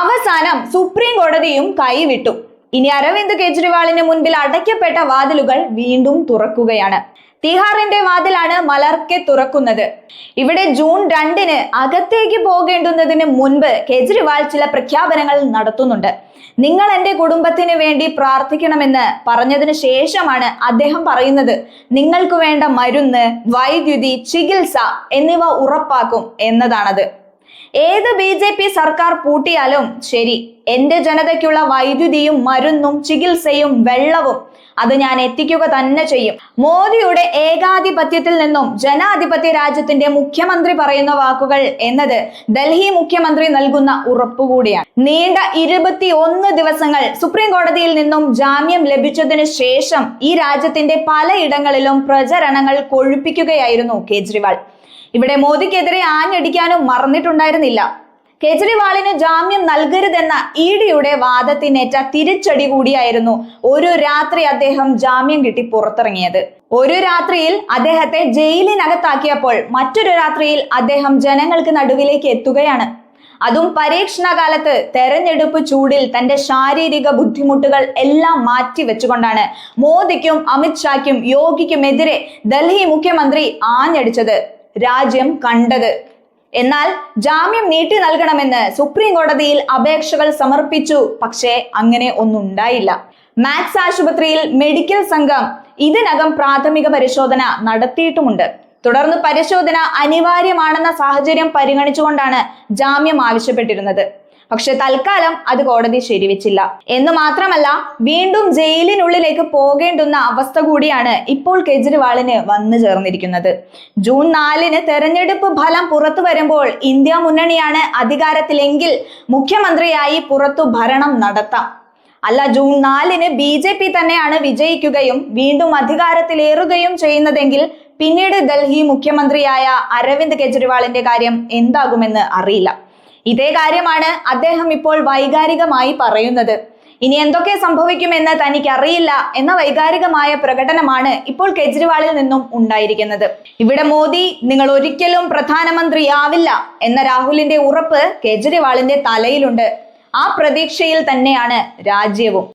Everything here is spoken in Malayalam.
അവസാനം സുപ്രീം കോടതിയും കൈവിട്ടു. ഇനി അരവിന്ദ് കെജ്രിവാളിന് മുൻപിൽ അടയ്ക്കപ്പെട്ട വാതിലുകൾ വീണ്ടും തുറക്കുകയാണ്. തിഹാറിന്റെ വാതിലാണ് മലർക്കെ തുറക്കുന്നത്. ഇവിടെ ജൂൺ രണ്ടിന് അകത്തേക്ക് പോകേണ്ടുന്നതിന് മുൻപ് കെജ്രിവാൾ ചില പ്രഖ്യാപനങ്ങൾ നടത്തുന്നുണ്ട്. നിങ്ങൾ എന്റെ കുടുംബത്തിന് വേണ്ടി പ്രാർത്ഥിക്കണമെന്ന് പറഞ്ഞതിന് ശേഷമാണ് അദ്ദേഹം പറയുന്നത്. നിങ്ങൾക്ക് വേണ്ട മരുന്ന് വൈദ്യുതി ചികിത്സ എന്നിവ ഉറപ്പാക്കും എന്നതാണത്. ഏത് ബി ജെ പി സർക്കാർ പൂട്ടിയാലും ശരി എന്റെ ജനതയ്ക്കുള്ള വൈദ്യുതിയും മരുന്നും ചികിത്സയും വെള്ളവും അത് ഞാൻ എത്തിക്കുക തന്നെ ചെയ്യും. മോദിയുടെ ഏകാധിപത്യത്തിൽ നിന്നും ജനാധിപത്യ രാജ്യത്തിന്റെ മുഖ്യമന്ത്രി പറയുന്ന വാക്കുകൾ എന്നത് ഡൽഹി മുഖ്യമന്ത്രി നൽകുന്ന ഉറപ്പുകൂടിയാണ് നീണ്ട ഇരുപത്തി ഒന്ന് ദിവസങ്ങൾ സുപ്രീം കോടതിയിൽ നിന്നും ജാമ്യം ലഭിച്ചതിന് ശേഷം ഈ രാജ്യത്തിന്റെ പലയിടങ്ങളിലും പ്രചരണങ്ങൾ കൊഴുപ്പിക്കുകയായിരുന്നു കേജ്രിവാൾ. ഇവിടെ മോദിക്കെതിരെ ആഞ്ഞടിക്കാനും മറന്നിട്ടുണ്ടായിരുന്നില്ല. കേജ്രിവാളിന് ജാമ്യം നൽകരുതെന്ന ഇ ഡിയുടെ വാദത്തിനേറ്റ തിരിച്ചടി കൂടിയായിരുന്നു ഒരു രാത്രി അദ്ദേഹം ജാമ്യം കിട്ടി പുറത്തിറങ്ങിയത്. ഒരു രാത്രിയിൽ അദ്ദേഹത്തെ ജയിലിനകത്താക്കിയപ്പോൾ മറ്റൊരു രാത്രിയിൽ അദ്ദേഹം ജനങ്ങൾക്ക് നടുവിലേക്ക് എത്തുകയാണ്. അതും പരീക്ഷണ കാലത്ത് തെരഞ്ഞെടുപ്പ് ചൂടിൽ തന്റെ ശാരീരിക ബുദ്ധിമുട്ടുകൾ എല്ലാം മാറ്റി വെച്ചുകൊണ്ടാണ് മോദിക്കും അമിത്ഷായ്ക്കും യോഗിക്കുമെതിരെ ഡൽഹി മുഖ്യമന്ത്രി ആഞ്ഞടിച്ചത്. രാജ്യം കണ്ടത്. എന്നാൽ ജാമ്യം നീട്ടി നൽകണമെന്ന് സുപ്രീം കോടതിയിൽ അപേക്ഷകൾ സമർപ്പിച്ചു. പക്ഷേ അങ്ങനെ ഒന്നുണ്ടായില്ല. മാക്സ് ആശുപത്രിയിൽ മെഡിക്കൽ സംഘം ഇതിനകം പ്രാഥമിക പരിശോധന നടത്തിയിട്ടുമുണ്ട്. തുടർന്ന് പരിശോധന അനിവാര്യമാണെന്ന സാഹചര്യം പരിഗണിച്ചുകൊണ്ടാണ് ജാമ്യം ആവശ്യപ്പെട്ടിരുന്നത്. പക്ഷെ തൽക്കാലം അത് കോടതി ശരിവെച്ചില്ല. എന്ന് മാത്രമല്ല വീണ്ടും ജയിലിനുള്ളിലേക്ക് പോകേണ്ടുന്ന അവസ്ഥ കൂടിയാണ് ഇപ്പോൾ കെജ്രിവാളിന് വന്നു ചേർന്നിരിക്കുന്നത്. ജൂൺ നാലിന് തെരഞ്ഞെടുപ്പ് ഫലം പുറത്തു വരുമ്പോൾ ഇന്ത്യ മുന്നണിയാണ് അധികാരത്തിലെങ്കിൽ മുഖ്യമന്ത്രിയായി പുറത്തു ഭരണം നടത്താം. അല്ല ജൂൺ നാലിന് ബി ജെ പി തന്നെയാണ് വിജയിക്കുകയും വീണ്ടും അധികാരത്തിലേറുകയും ചെയ്യുന്നതെങ്കിൽ പിന്നീട് ഡൽഹി മുഖ്യമന്ത്രിയായ അരവിന്ദ് കെജ്രിവാളിന്റെ കാര്യം എന്താകുമെന്ന് അറിയില്ല. ഇതേ കാര്യമാണ് അദ്ദേഹം ഇപ്പോൾ വൈകാരികമായി പറയുന്നത്. ഇനി എന്തൊക്കെ സംഭവിക്കുമെന്ന് തനിക്ക് അറിയില്ല എന്ന വൈകാരികമായ പ്രകടനമാണ് ഇപ്പോൾ കെജ്രിവാളിൽ നിന്നും ഉണ്ടായിരിക്കുന്നത്. ഇവിടെ മോദി നിങ്ങൾ ഒരിക്കലും പ്രധാനമന്ത്രിയാവില്ല എന്ന രാഹുലിന്റെ ഉറപ്പ് കെജ്രിവാളിന്റെ തലയിലുണ്ട്. ആ പ്രതീക്ഷയിൽ തന്നെയാണ് രാജ്യവും.